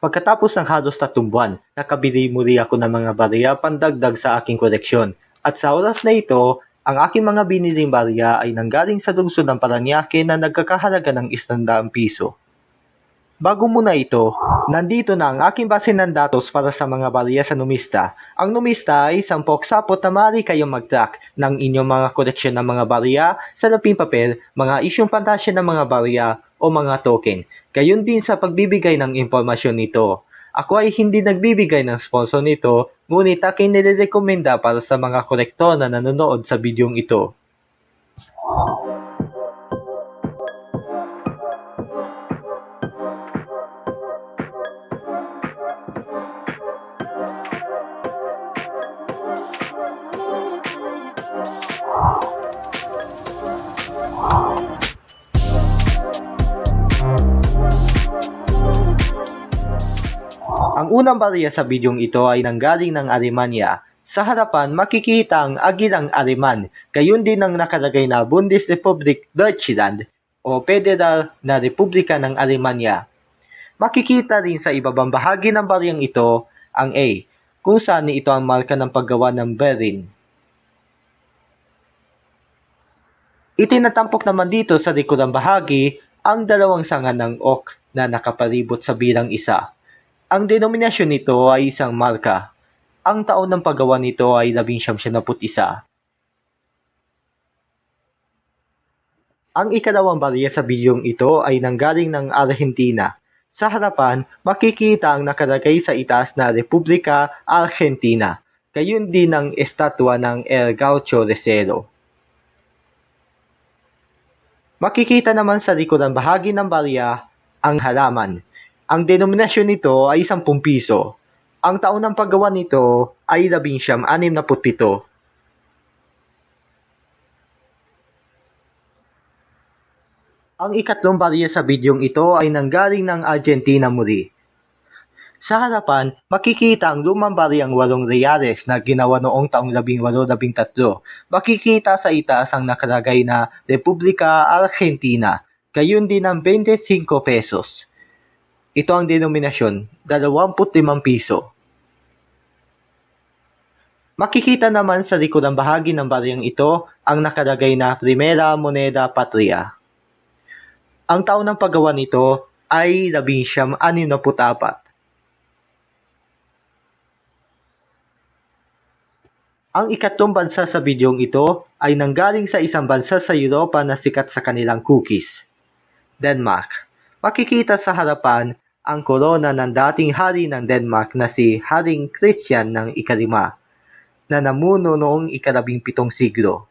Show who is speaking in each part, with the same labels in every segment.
Speaker 1: Pagkatapos ng halos tatlong buwan, nakabili muli ako ng mga barya pandagdag sa aking koleksyon. At sa oras na ito, ang aking mga biniling barya ay nanggaling sa lungsod ng Paranaque na nagkakahalaga ng 100 piso. Bago muna ito, nandito na ang aking base ng datos para sa mga barya sa numista. Ang numista ay isang poksapot na maaari kayong mag-track ng inyong mga koleksyon ng mga barya, salaping papel, mga isyong pantasya ng mga barya o mga token. Gayon din sa pagbibigay ng impormasyon nito. Ako ay hindi nagbibigay ng sponsor nito, ngunit aking nirekomenda para sa mga kolektor na nanonood sa bidyong ito. Ang unang barya sa bidyong ito ay nanggaling ng Alemanya. Sa harapan, makikita ang agilang Aleman, gayon din ang nakalagay na Bundesrepublik Deutschland o Federal na Republika ng Alemanya. Makikita rin sa ibabang bahagi ng baryang ito ang A, kung saan ito ang marka ng paggawa ng Berlin. Itinatampok naman dito sa likodang bahagi ang dalawang sanga ng ok na nakapalibot sa bilang isa. Ang denominasyon nito ay isang marka. Ang taon ng paggawa nito ay 1971. Ang ikalawang barya sa bilyong ito ay nanggaling ng Argentina. Sa harapan, makikita ang nakalagay sa itaas na Republika Argentina. Gayon din ang estatwa ng El Gaucho de Cero. Makikita naman sa ng bahagi ng barya ang halaman. Ang denominasyon nito ay 10 piso. Ang taon ng paggawa nito ay 1967. Ang ikatlong barya sa bidyong ito ay nanggaling ng Argentina muli. Sa harapan, makikita ang lumang baryang 8 reales na ginawa noong taong 1813. Makikita sa itaas ang nakalagay na Republika Argentina, gayon din ang 25 pesos. Ito ang denominasyon, 25 piso. Makikita naman sa likod ng bahagi ng baryang ito ang nakalagay na Primera Moneda Patria. Ang taon ng paggawa nito ay 1964. Ang ikatlong bansa sa bidyong ito ay nanggaling sa isang bansa sa Europa na sikat sa kanilang cookies. Denmark. Makikita sa harapan ang korona ng dating hari ng Denmark na si Haring Christian ng ikalima na namuno noong ikalabing pitong siglo.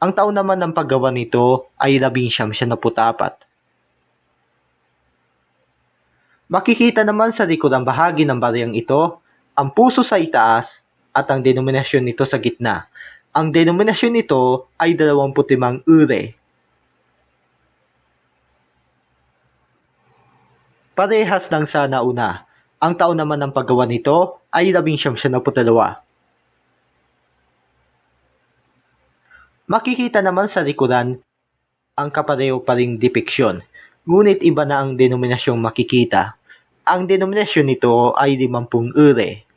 Speaker 1: Ang taon naman ng paggawa nito ay labing siyam siya na putapat. Makikita naman sa likod ang bahagi ng baryang ito, ang puso sa itaas at ang denominasyon nito sa gitna. Ang denominasyon nito ay 25 ure. Parehas lang sa nauna. Ang taon naman ng paggawa nito ay 1972. Makikita naman sa likuran ang kapareho pa ring depiksyon, ngunit iba na ang denominasyong makikita. Ang denominasyon nito ay 50 ure.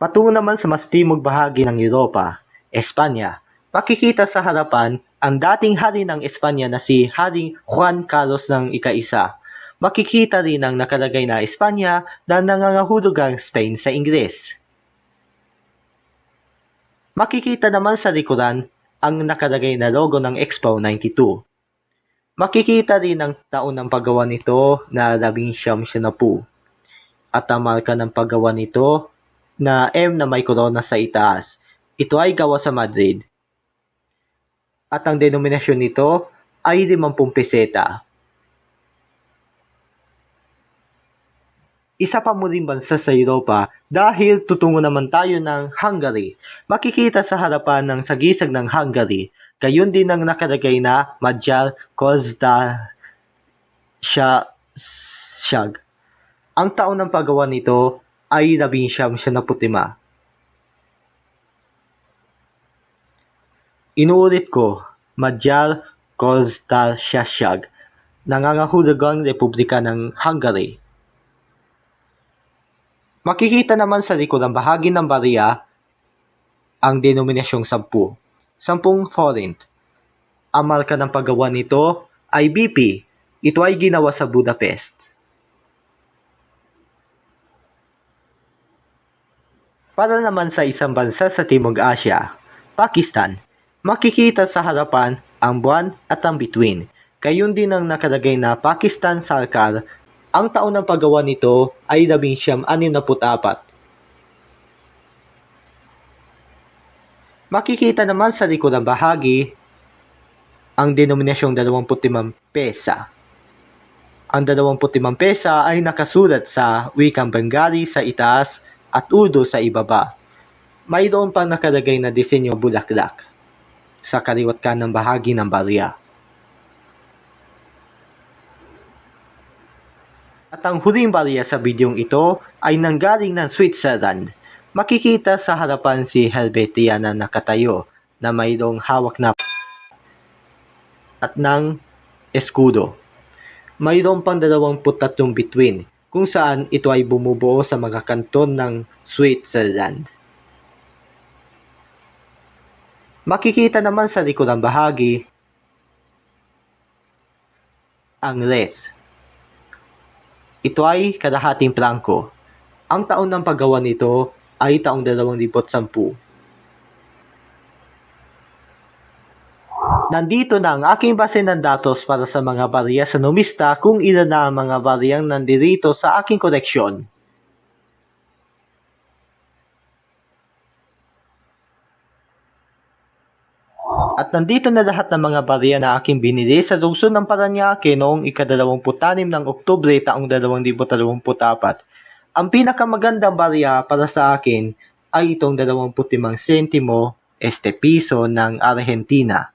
Speaker 1: Patungo naman sa mas timog bahagi ng Europa, Espanya, makikita sa harapan ang dating hari ng Espanya na si Haring Juan Carlos ng ika-isa. Makikita rin ang nakalagay na Espanya na nangangahulog ang Spain sa Ingles. Makikita naman sa likuran ang nakalagay na logo ng Expo 92. Makikita rin ang taon ng paggawa nito na labing siyam siya na po. At ang marka ng paggawa nito na M na may corona sa itaas. Ito ay gawa sa Madrid. At ang denominasyon nito ay 50 peseta. Isa pa muling bansa sa Europa dahil tutungo naman tayo ng Hungary. Makikita sa harapan ng sagisag ng Hungary. Gayon din ang nakalagay na Magyar Kozda Shag. Ang taon ng paggawa nito ay labing siyam siya na putima. Inuulit ko, Magyar Koztasyashag, nangangahulugang Republika ng Hungary. Makikita naman sa likod ng bahagi ng barya ang denominasyong 10, 10 forint. Ang marka ng paggawa nito ay BP. Ito ay ginawa sa Budapest. Para naman sa isang bansa sa Timog Asya, Pakistan, makikita sa harapan ang buwan at ang bituin. Gayon din ang nakalagay na Pakistan Sarkar. Ang taon ng paggawa nito ay 1964. Makikita naman sa likod ng bahagi ang denominasyong 25 pesa. Ang 25 pesa ay nakasulat sa wikang Bengali sa itaas at Urdu sa ibaba. Mayroon pang nakalagay na disenyo bulaklak sa kaliwat kanang bahagi ng barya. At ang huling barya sa bidyong ito ay nanggaling ng Switzerland. Makikita sa harapan si Helvetia na nakatayo na mayroong hawak na at ng eskudo. Mayroon pang 23 bituin kung saan ito ay bumubuo sa mga kanton ng Switzerland. Makikita naman sa likod ng bahagi ang wreath. Ito ay kalahating prangko. Ang taon ng paggawa nito ay taong 2010. Nandito na ang aking base ng datos para sa mga barya sa numista kung ilan na ang mga baryang nandirito sa aking koleksyon. At nandito na lahat ng mga barya na aking binili sa lungsod ng Paranaque noong ikadalawamputanim ng Oktubre taong 2024. Ang pinakamagandang barya para sa akin ay itong 25 sentimo este piso ng Argentina.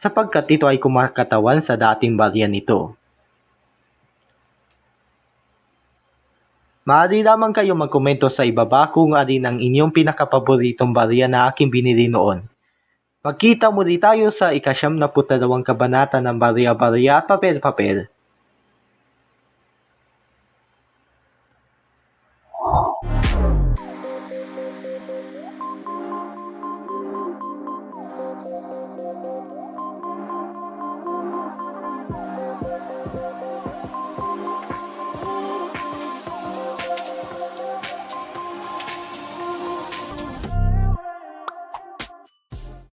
Speaker 1: sapagkat ito ay kumakatawan sa dating barya nito. Maaari lamang kayo magkomento sa ibaba kung alin ang inyong pinakapaboritong barya na aking binili noon. Magkita muli tayo sa ikasyam na putadawang kabanata ng Barya-Barya at Papel-Papel.